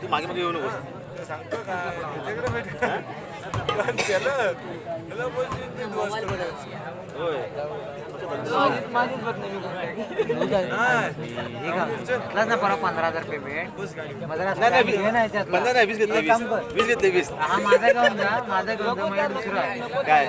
तू मागे मागे येऊ नको सांगतो का पंधरा हजार पेमेंट पंधरा नाही वीस घेतले वीस. वीस हा माझा गाऊन जा माझा गाऊन काय?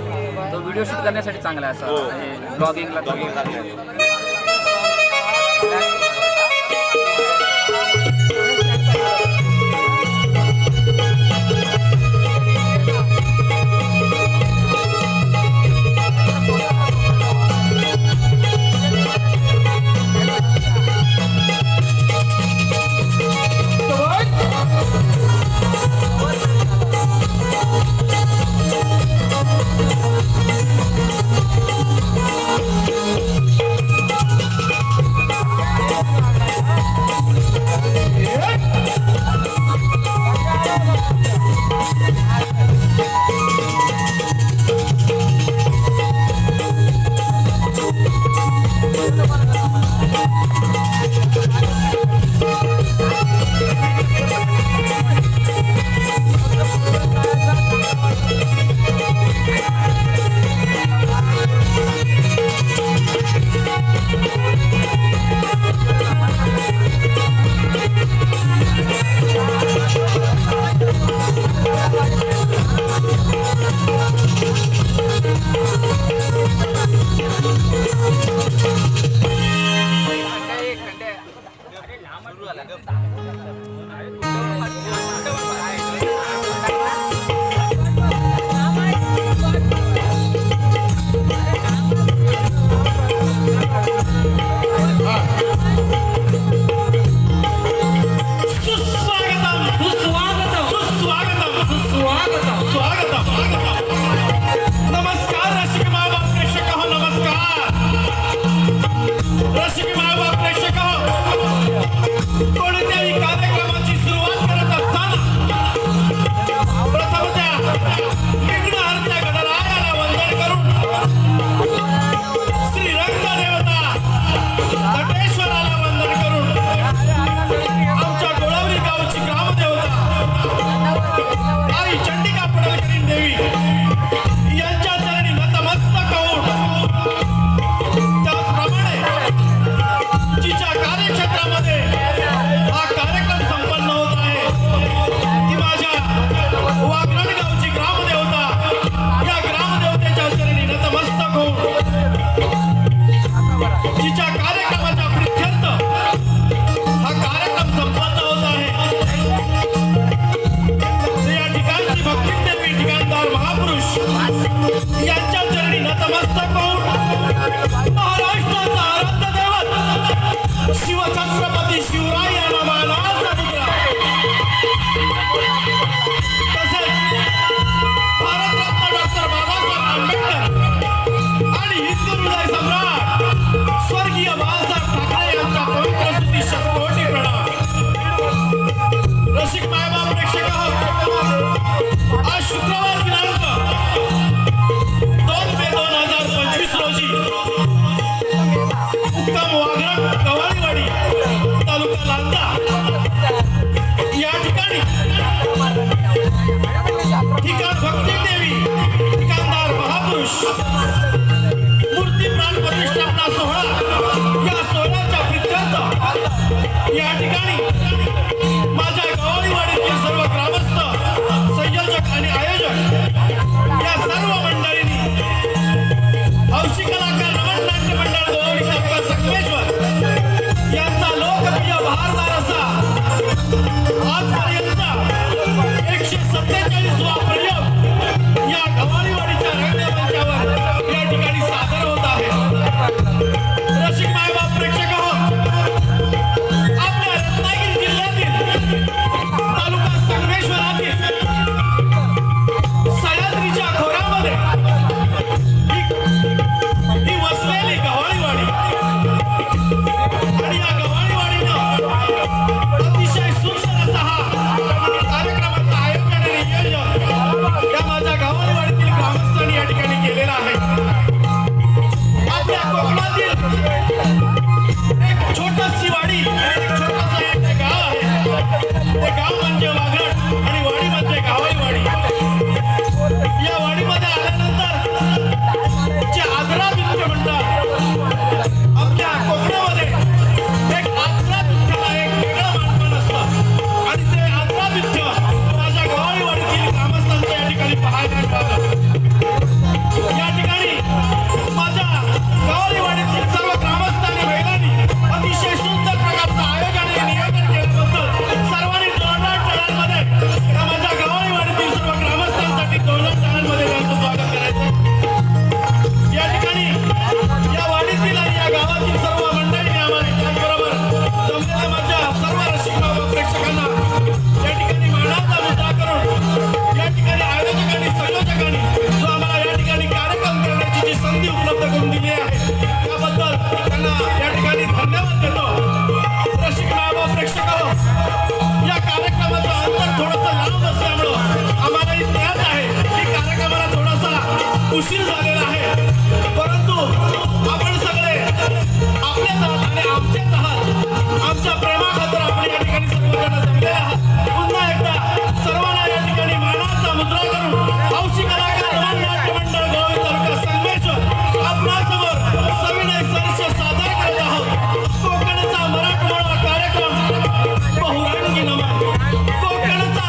व्हिडिओ शूट करण्यासाठी चांगला आहे असं. ब्लॉगिंगला Yeah. या ठिकाणी.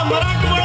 कोकणचा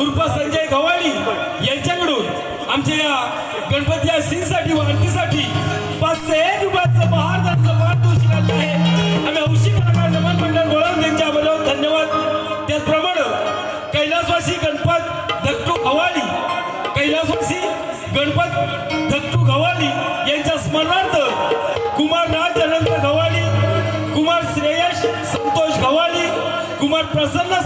उर्फ संजय गव्हाणी यांच्याकडून आमच्या या गणपती आरतीसाठी वाढतीसाठी पाचशे एक रुपयाचं महाराजांचं वाढतो आहे. आम्ही औषधी कलाकार नमन मंडळ गोळा त्यांच्या धन्यवाद. त्याचप्रमाणे कैलासवासी गणपत धक्टू गव्हाणी कैलासवासी गणपत धक्टू गव्हाणी यांच्या स्मरणार्थ कुमार राज अनंत गव्हाणी कुमार श्रेयश संतोष गव्हाणी कुमार प्रसन्न